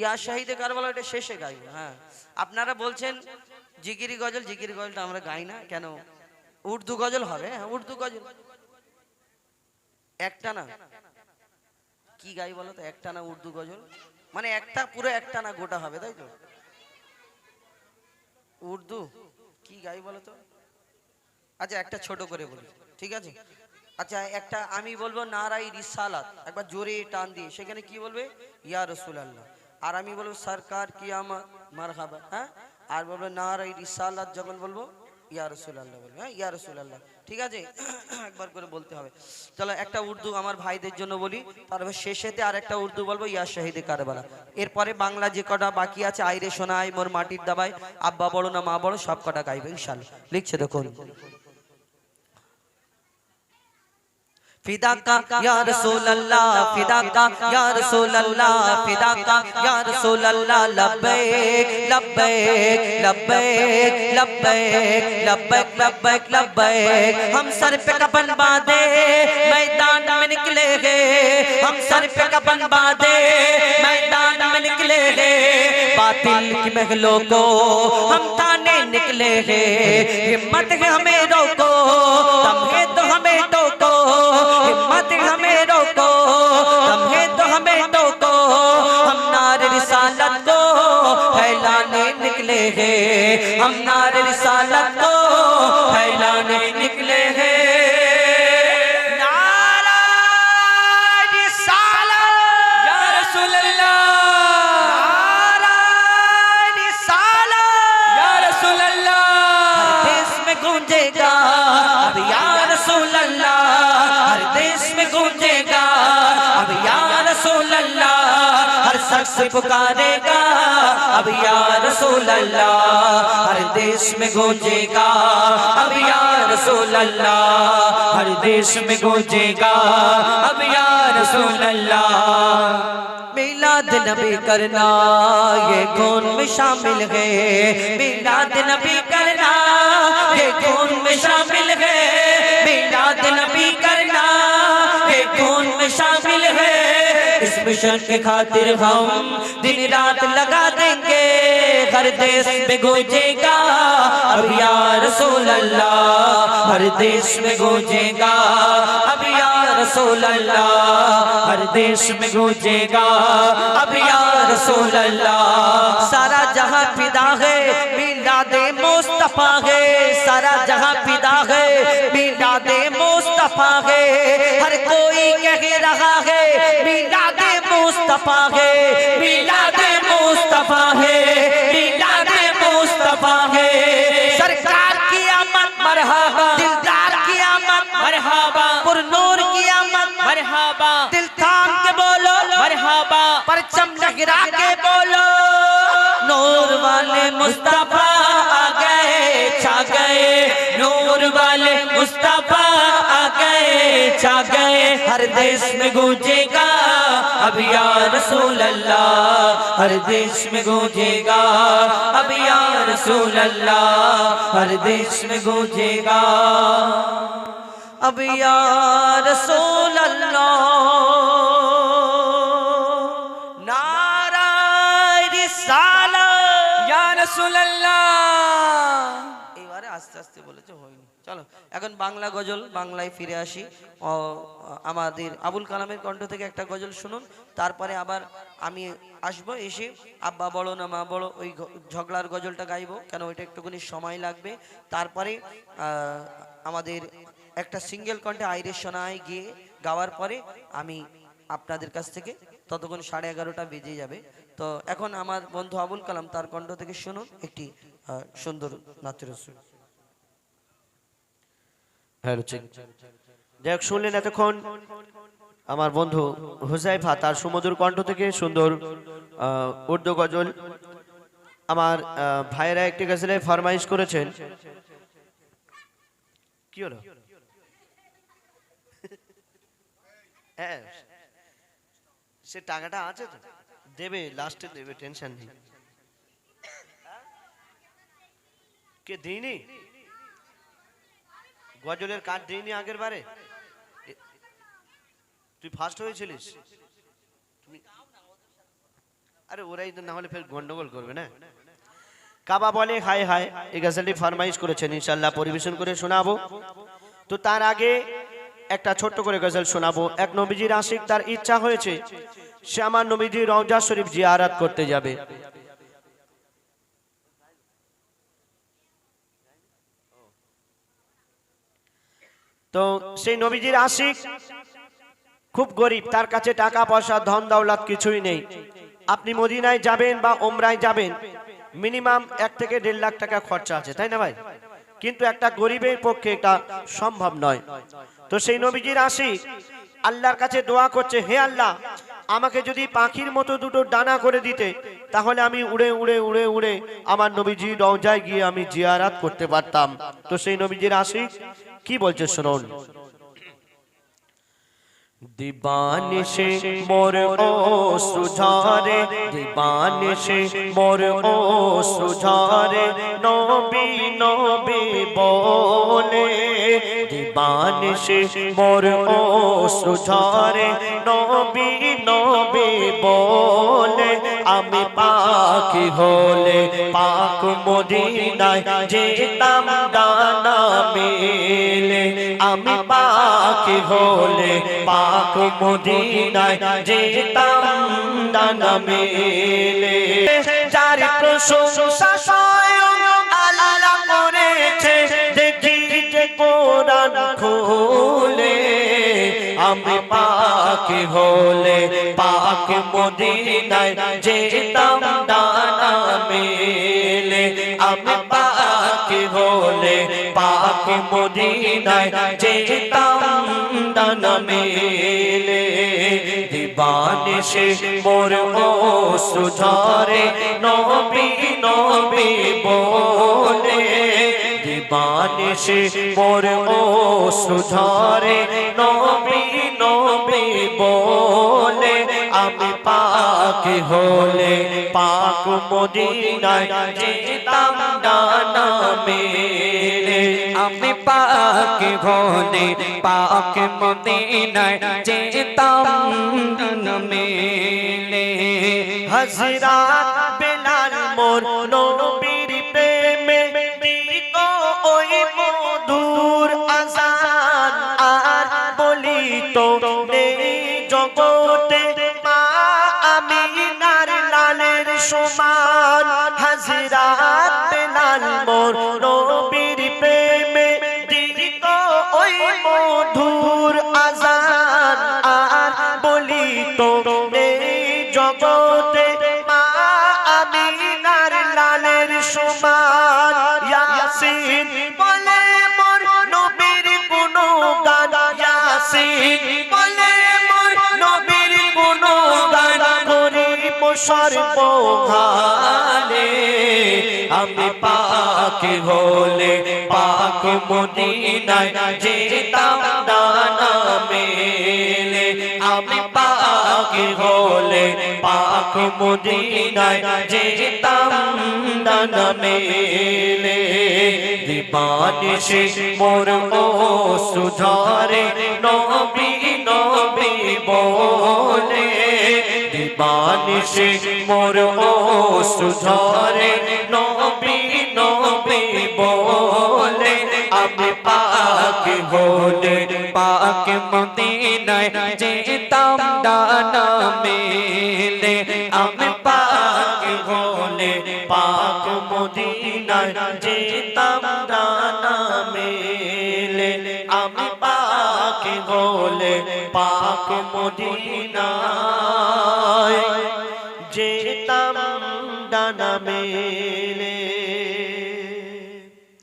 ইয়া শাহিদে কারবালা, এটা শেষে গাইব হ্যাঁ। আপনারা বলছেন জিগিরি গজল জিগিরি গজলটা আমরা গাই না, কেন? উর্দু গজল হবে হ্যাঁ উর্দু গজল। একটা না? কি গাই বলো তো, একটা না উর্দু গজল? মানে একটা, পুরো একটা না গোটা হবে, তাই তো? উর্দু? কি গাই বলো তো? আচ্ছা একটা ছোট করে বলি, ঠিক আছে? আচ্ছা একটা, আমি বলব নারাই রিসালাত, একবার জোরে টান দিয়ে, সেখানে কি বলবে? ইয়া রসুল আল্লাহ আর আমি বলব, সরকার কি আমার মারহাবা হ্যাঁ? আর বলব নারাই রিসালাত যখন বলব, ইয়া রসুল আল্লাহ বলব হ্যাঁ ইয়া রসুল আল্লাহ ঠিক আছে? একবার করে বলতে হবে। চলো একটা উর্দু আমার ভাইদের জন্য বলি তারপর শেষেতে আর একটা উর্দু বলব, ইয়া শহীদে কারবালা। এরপরে বাংলা যে কটা বাকি আছে, আইরে শোনায় মোর মাটির দাবায়, আব্বা বড় না মা বড়, সব কটা গাইবে ইনশাল্লাহ লিখছে দেখুন। فدا کا، یا رسول اللہ، فدا کا، یا رسول اللہ، فدا کا، یا رسول اللہ، لبیک لبیک لبیک لبیک لبیک لبیک لبیک۔ ہم سر پہ کپن بادے میدان میں نکلے گے۔ ہم سر پہ کپن بادے میدان میں نکلے گے۔ باطل کی محلوں کو ہم تانے نکلے گے۔ ہمت ہے ہمیں तो हमें टोको हम नार रिसालत को फैलाने निकले हैं हम नार रिसालत سے پکارے گا۔ اب یا رسول اللہ، ہر دیش میں گوجے گا۔ اب یا رسول اللہ، ہر دیش میں گوجے گا۔ اب یا رسول اللہ، میلاد نبی کرنا، یہ کون میں شامل ہے؟ میلاد نبی مشن کے خاطر ہم دن رات لگا دیں گے۔ ہر دیس میں گوجے گا۔ اب یا رسول اللہ، ہر دیس میں گوجے گا۔ اب یا رسول اللہ، ہر دیس میں گوجے گا۔ اب یا رسول اللہ، سارا جہاں پیدا ہے، میلاد مصطفیٰ ہے۔ سارا جہاں پیدا ہے، میلاد مصطفیٰ ہے۔ ہر کوئی کہہ رہا ہے مصطفیٰ ہے مصطفیٰ ہے مصطفیٰ ہے۔ سرکار کی آمد، مرحبا۔ دلدار کی آمد، مرحبا۔ پر نور کی آمد، مرحبا۔ دل تھام کے بولو، مرحبا۔ پرچم لہرا کے بولو۔ نور والے مصطفیٰ گئے، چھا گئے۔ نور والے مصطفیٰ گئے چھا گئے ہر دیس میں گوجے گا۔ اب یا رسول اللہ ہر دیش میں گونجے گا۔ اب یا رسول اللہ ہر دیش میں گونجے گا۔ اب یا رسول اللہ رسول اللہ۔ ایک بار آستے آستے بولے جو ہوئی نہیں۔ চলো, এখন বাংলা গজল, বাংলায় ফিরে আসি। আমাদের আবুল কালামের কণ্ঠ থেকে একটা গজল শুনুন, তারপরে আবার আমি আসব এসে, আব্বা বড় না মা বড় ওই ঝগড়ার গজলটা গাইবো, কেন ওইটা একটুখানি সময় লাগবে। তারপরে আমাদের একটা সিঙ্গেল কণ্ঠে আইরে শোনায় গিয়ে গাওয়ার পরে আমি আপনাদের কাছ থেকে ততক্ষণ সাড়ে এগারোটা বেজে যাবে। তো এখন আমার বন্ধু আবুল কালাম তার কণ্ঠ থেকে শুনুন, একটি সুন্দর নাচের যাই শুনলেন এতক্ষণ আমার বন্ধু হুসাইফা তার সুমধুর কণ্ঠ থেকে সুন্দর উর্দু গজল। আমার ভাইয়েরা একটি গজলে ফরমাইশ করেছেন। কি হলো? হ্যাঁ সে টাকাটা আছে তো। দেবে, লাস্টে দেবে, টেনশন নেই। কে দিইনি গজলের কার্ড দিইনি আগের বারে? তুই ফার্স্ট হয়েছিলিস? তুমি আরে ওরাই না হলে ফের গন্ডগোল করবে না? কাবা বলে, হায় হায়, এই গজলটি ফরমাইশ করেছেন ইনশাল্লাহ পরিবেশন করে শোনাবো। তো তার আগে একটা ছোট্ট করে গজল শোনাবো। এক নবীজির আশিক তার ইচ্ছা হয়েছে সে আমার নবীজি রওজা শরীফ জিয়ারাত করতে যাবে। তো সেই নবীজির আশিক খুব গরিব, তার কাছে টাকা, পয়সা, ধন, দৌলত কিছুই নেই। আপনি মদিনায় যাবেন বা ওমরায় যাবেন, মিনিমাম এক থেকে দেড় লাখ টাকা খরচা আছে, তাই না ভাই? কিন্তু একটা গরিবের পক্ষে এটা সম্ভব নয়। তো সেই নবীজির আশিক আল্লাহর কাছে দোয়া করছে, হে আল্লাহ, আমাকে যদি পাখির মতো দুটো ডানা করে দিতে তাহলে আমি উড়ে উড়ে উড়ে উড়ে আমার নবীজি রওজায় গিয়ে আমি জিয়ারাত করতে পারতাম। তো সেই নবীজির আশিক কি বলছে শুনুন। দিবানিশে মোর ও সুঝারে, দিবানিশে মোর ও সুঝারে, নবী নবী বলে। দিবানিশে মোর ও সুঝারে, নবী নবী বলে। আমি পাখি হলে পাক মদিনায় যেতাম ডানা মেলে। আমি পাখি হলে পাক মদিনায় যেতাম ডানা মেলে। যার প্রশংসা স্বয়ং আল্লাহ করেছে। দেখি যে কোরআন খুলে, আমি পাখি হলে পাক মদিনায় যেতাম ডানা মেলে। আমি পাখি হলে পাক মদিনায় যেতাম ডানা মেলে। দিবানিশে মোর ও সুধারে নবী নবী বলে। দিবানিশে মোর ও সুধারে নবী আমি পাক হলে পাক মদিনায় যেতাম ডানা মেলে। আমি পাক হলে পাক মদিনায় যেতাম মেলে। হজরাত বেলাল মোর নবীর সমান হজরাত বেলাল মোর নবীর প্রেমে দিত ওই মধুর আজান। আর জগতে মা লালের সমান। ইয়াসিন বলে মোর নবীর গুণগান। ইয়াসিন সর্বহালে আমি পাক হলে, পাক মদিনায় যেতাম দানা মেলে। আমি পাক হলে, পাক মদিনায় যেতাম ডানা মেলে। দিবানিশে মোর ও সুধারে, নবী নবী বলে দিবানিশে মোর ও সুধারে নবী নবী বলে, আমি পাক হলে পাক মদিনায় যেতাম ডানা মেলে। আমি পাক হলে পাক মদিনায় যেতাম ডানা মেলে। আমি পাক হলে পাক মদিনায় যেতাম ডানা মেলে